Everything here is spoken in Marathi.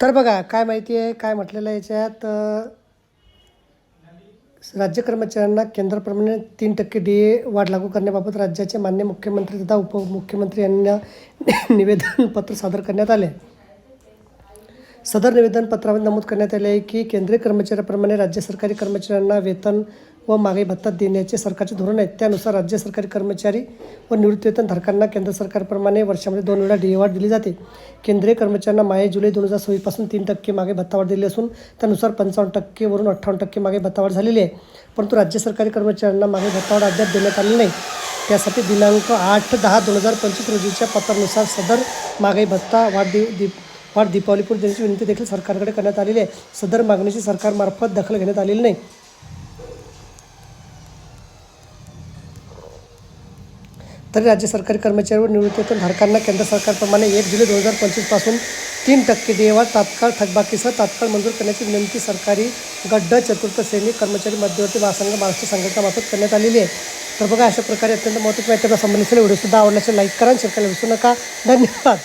तर बघा काय माहिती आहे? काय म्हटलेलं आहे याच्यात राज्य कर्मचाऱ्यांना केंद्राप्रमाणे तीन टक्के डी ए वाढ लागू करण्याबाबत राज्याचे मान्य मुख्यमंत्री तथा उपमुख्यमंत्री यांना निवेदनपत्र सादर करण्यात आले. सदर निवेदनपत्रामध्ये नमूद करण्यात आले आहे की केंद्रीय कर्मचाऱ्याप्रमाणे राज्य सरकारी कर्मचाऱ्यांना वेतन व मागे भत्ता देण्याचे सरकारचे धोरण आहे. त्यानुसार राज्य सरकारी कर्मचारी व निवृत्तीवेतनधारकांना केंद्र सरकारप्रमाणे वर्षामध्ये दोन वेळा डीएवाढ दिली जाते. केंद्रीय कर्मचाऱ्यांना माये जुलै दोन हजार सव्वीसपासून तीन टक्के मागे भत्तावाढ दिली असून त्यानुसार पंचावन्न टक्केवरून अठ्ठावन्न टक्के मागे भत्तावाढ झालेली आहे. परंतु राज्य सरकारी कर्मचाऱ्यांना मागे भत्तावाढ अद्याप देण्यात आली नाही. त्यासाठी दिनांक आठ दहा दोन हजार पंचवीस रोजीच्या पत्रानुसार सदर मागे भत्ता वाढ दि वाढ दीपावलीपूर देण्याची विनंती देखील सरकारकडे करण्यात आलेली आहे. सदर मागणीची सरकारमार्फत दखल घेण्यात आलेली नाही. तरी राज्य सरकारी कर्मचारी व निवृत्तीतून धारकांना केंद्र सरकारप्रमाणे एक जुलै दोन हजार पंचवीसपासून तीन टक्के देयवा तात्काळ थकबाकीसह तात्काळ मंजूर करण्याची विनंती सरकारी गड्ड चतुर्थ श्रेणी कर्मचारी मध्यवर्ती महासंघ महाराष्ट्र संघटनामार्फत करण्यात आलेली आहे. तर बघा अशा प्रकारे अत्यंत महत्त्वाची माहिती संबंधित व्हिडिओसुद्धा आवडल्याचे लाईक करा शेअर करायला विसरू नका. धन्यवाद.